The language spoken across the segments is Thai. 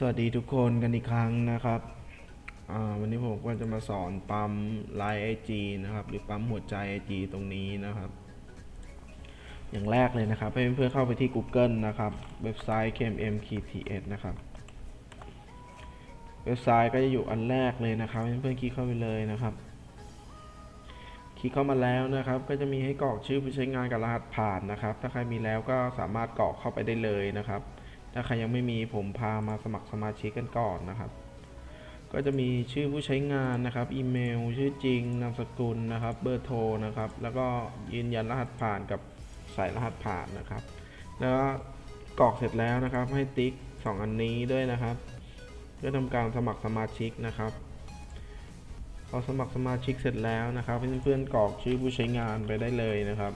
สวัสดีทุกคนกันอีกครั้งนะครับวันนี้ผมก็จะมาสอนปั๊มไลน์ไอจีนะครับ หรือปั๊มหัวใจไอจีตรงนี้นะครับ อย่างแรกเลยนะครับ ให้เพื่อนๆเข้าไปที่ Google นะครับ เว็บไซต์ KMMKTS นะครับ เว็บไซต์ก็จะอยู่อันแรกเลยนะครับให้เพื่อนๆคลิกเข้าไปเลยนะครับ คลิกเข้ามาแล้วนะครับ ก็จะมีให้กรอกชื่อผู้ใช้งานกับรหัสผ่านนะครับ ถ้าใครมีแล้วก็สามารถกรอกเข้าไปได้เลยนะครับ ถ้าใครยังไม่มีผมพามาสมัครสมาชิกกันก่อนนะครับ ก็จะมีชื่อผู้ใช้งานนะครับ อีเมล ชื่อจริง นามสกุลนะครับ เบอร์โทรนะครับ แล้วก็ยืนยันรหัสผ่านกับใส่รหัสผ่านนะครับ แล้วก็กรอกเสร็จแล้วนะครับ ให้ติ๊ก 2 อันนี้ด้วยนะครับ เพื่อทำการสมัครสมาชิกนะครับ พอสมัครสมาชิกเสร็จแล้วนะครับ เพื่อนๆกรอกชื่อผู้ใช้งานไปได้เลยนะครับ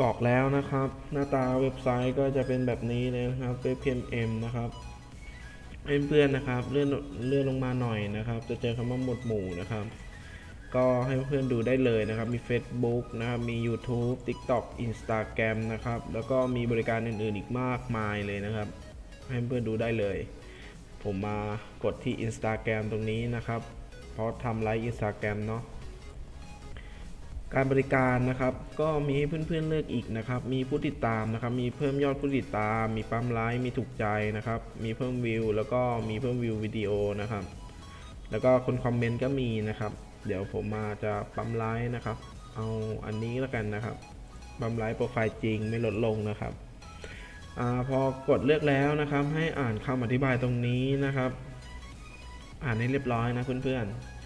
กรอกแล้วนะครับ หน้าตาเว็บไซต์ก็จะเป็นแบบนี้เลยนะครับเว็บ PMM นะครับเพื่อนๆนะครับเลื่อนเลื่อนลงมาหน่อยนะครับ จะเจอคำว่าหมวดหมู่นะครับ ก็ให้เพื่อนดูได้เลยนะครับ มี Facebook นะครับ มี YouTube TikTok Instagram นะครับ แล้วก็มีบริการอื่นๆอีกมากมายเลยนะครับ ให้เพื่อนดูได้เลย ผมมากดที่ Instagram ตรงนี้นะครับ เพราะทำไลฟ์ Instagram เนาะ การบริการนะครับก็มีให้เพื่อนๆเลือกอีกนะครับ มีผู้ติดตามนะครับ มีเพิ่มยอดผู้ติดตาม มีปั๊มไลค์มีถูกใจนะครับ มีเพิ่มวิว แล้วก็มีเพิ่มวิววิดีโอนะครับ แล้วก็คนคอมเมนต์ก็มีนะครับ เดี๋ยวผมมาจะปั๊มไลค์นะครับ เอาอันนี้แล้วกันนะครับปั๊มไลค์โปรไฟล์จริงไม่ลดลงนะครับอพอกดเลือกแล้วนะครับ ให้อ่านคำอธิบายตรงนี้นะครับ อ่านให้เรียบร้อยนะเพื่อนๆ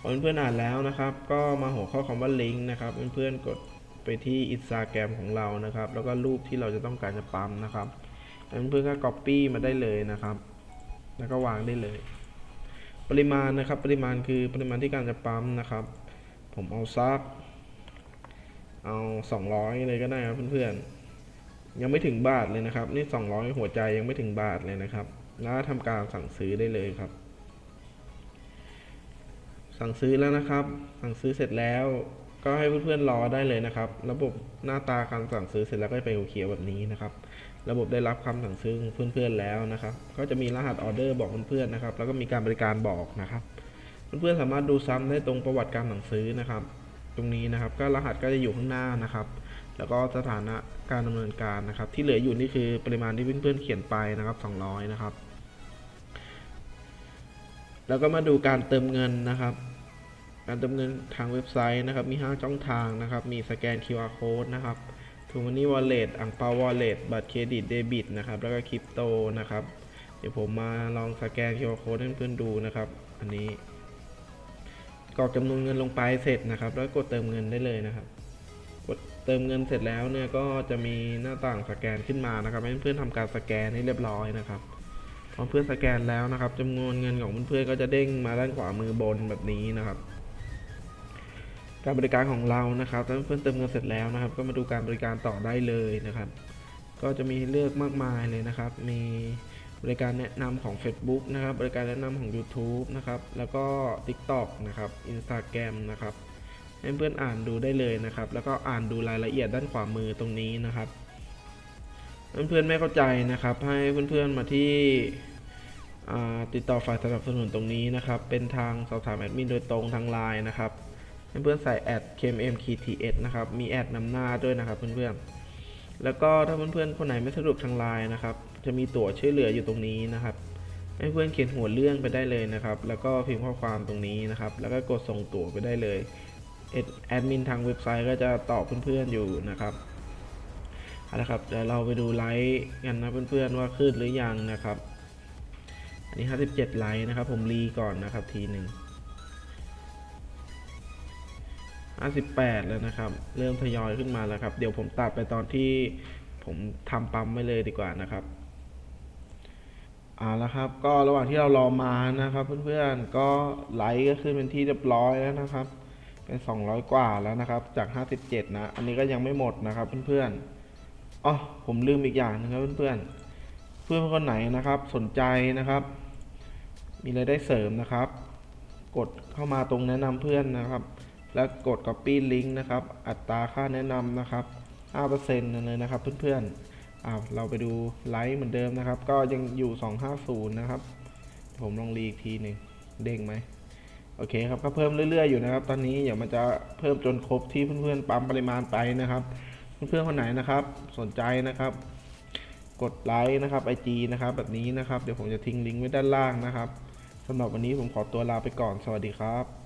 พอเพื่อนๆอ่านแล้วนะครับ ก็มาหัวข้อคำว่าลิงก์นะครับเพื่อนๆกดไปที่อินสตาแกรมของเรานะครับ แล้วก็รูปที่เราจะต้องการจะปั๊มนะครับเพื่อนๆก็ copy มาได้เลยนะครับ แล้วก็วางได้เลย ปริมาณนะครับ ปริมาณคือปริมาณที่การจะปั๊มนะครับ ผมเอาซักเอา 200 เลยก็ได้ครับเพื่อนๆ ยังไม่ถึงบาทเลยนะครับ นี่ 200 หัวใจยังไม่ถึงบาทเลยนะครับ แล้วทำการสั่งซื้อได้เลยครับ สั่งซื้อแล้วนะครับ สั่งซื้อเสร็จแล้ว ก็ให้เพื่อนๆรอได้เลยนะครับ ระบบหน้าตาการสั่งซื้อเสร็จแล้วก็จะเป็นเขียวแบบนี้นะครับ ระบบได้รับคำสั่งซื้อเพื่อนๆแล้วนะครับ ก็จะมีรหัสออเดอร์บอกเพื่อนๆนะครับ แล้วก็มีการบริการบอกนะครับ เพื่อนๆสามารถดูซ้ำได้ตรงประวัติการสั่งซื้อนะครับ ตรงนี้นะครับ ก็รหัสก็จะอยู่ข้างหน้านะครับ แล้วก็สถานะการดำเนินการนะครับ ที่เหลืออยู่นี่คือปริมาณที่เพื่อนๆเขียนไปนะครับ 200 นะครับ แล้วก็มาดูการเติมเงินนะครับ การเติมเงินทางเว็บไซต์นะครับ มี 5 ช่องทางนะครับ มีสแกน QR code นะครับทูมันนี่วอลเล็ตอังเปาวอลเล็ตบัตรเครดิตเดบิตนะครับ แล้วก็คริปโตนะครับ เดี๋ยวผมมาลองสแกน QR code ให้เพื่อนๆดูนะครับ อันนี้กรอกจำนวนเงินลงไปเสร็จนะครับ แล้วกดเติมเงินได้เลยนะครับ กดเติมเงินเสร็จแล้วเนี่ยก็จะมีหน้าต่างสแกนขึ้นมานะครับ ให้เพื่อนๆทำการสแกนให้เรียบร้อยนะครับ เพื่อนสแกนแล้วนะครับจำนวนเงินของเพื่อนก็จะเด้งมาด้านขวามือบนแบบนี้นะครับ การบริการของเรานะครับถ้าเพื่อนเติมเงินเสร็จแล้วนะครับ ก็มาดูการบริการต่อได้เลยนะครับ ก็จะมีเลือกมากมายเลยนะครับ มีบริการแนะนำของ Facebook นะครับ บริการแนะนำของ YouTube นะครับ แล้วก็ TikTok นะครับ Instagram นะครับ ให้เพื่อนอ่านดูได้เลยนะครับ แล้วก็อ่านดูรายละเอียดด้านขวามือตรงนี้นะครับ เพื่อนๆไม่เข้าใจนะครับ ให้เพื่อนๆมาที่ติดต่อฝ่ายสนับสนุนตรงนี้นะครับ เป็นทางสอบถามแอดมินโดยตรงทางไลน์นะครับให้เพื่อนใส่แอด K M K T S นะครับ มีแอดนำหน้าด้วยนะครับเพื่อนๆ แล้วก็ถ้าเพื่อนๆคนไหนไม่สะดวกทางไลน์นะครับ จะมีตั๋วช่วยเหลืออยู่ตรงนี้นะครับ ให้เพื่อนเขียนหัวเรื่องไปได้เลยนะครับ แล้วก็พิมพ์ข้อความตรงนี้นะครับ แล้วก็กดส่งตั๋วไปได้เลย แอดมินทางเว็บไซต์ก็จะตอบเพื่อนๆอยู่นะครับ เอาละครับเดี๋ยวเราไปดูไลค์กันนะเพื่อนๆว่าขึ้นหรือยังนะครับ อันนี้ 57 ไลค์นะครับ ผมรีก่อนนะครับทีหนึ่ง58 แล้วนะครับ เริ่มทยอยขึ้นมาแล้วครับ เดี๋ยวผมตัดไปตอนที่ผมทำปั๊มไว้เลยดีกว่านะครับเอาละครับก็ระหว่างที่เรารอมานะครับ เพื่อนๆก็ไลค์ก็ขึ้นเป็นที่เรียบร้อยแล้วนะครับ เป็น 200 กว่าแล้วนะครับ จาก 57 นะ อันนี้ก็ยังไม่หมดนะครับเพื่อนๆ อ๋อผมลืมอีกอย่างนึงครับเพื่อนๆ เพื่อนคนไหนนะครับสนใจนะครับ มีรายได้เสริมนะครับ กดเข้ามาตรงแนะนำเพื่อนนะครับ แล้วกด copy link นะครับ อัตราค่าแนะนำนะครับ5%เลยนะครับเพื่อนๆอ้าเราไปดูไลค์เหมือนเดิมนะครับ ก็ยังอยู่ 250 นะครับ ผมลองรีอีกทีหนึ่งเด้งไหมโอเคครับก็เพิ่มเรื่อยๆอยู่นะครับ ตอนนี้เดี๋ยวมันจะเพิ่มจนครบที่เพื่อนๆปั๊มปริมาณไปนะครับ เพื่อนๆคนไหนนะครับ สนใจนะครับ กดไลค์นะครับไอจีนะครับ แบบนี้นะครับ เดี๋ยวผมจะทิ้งลิงก์ไว้ด้านล่างนะครับสำหรับวันนี้ผมขอตัวลาไปก่อน สวัสดีครับ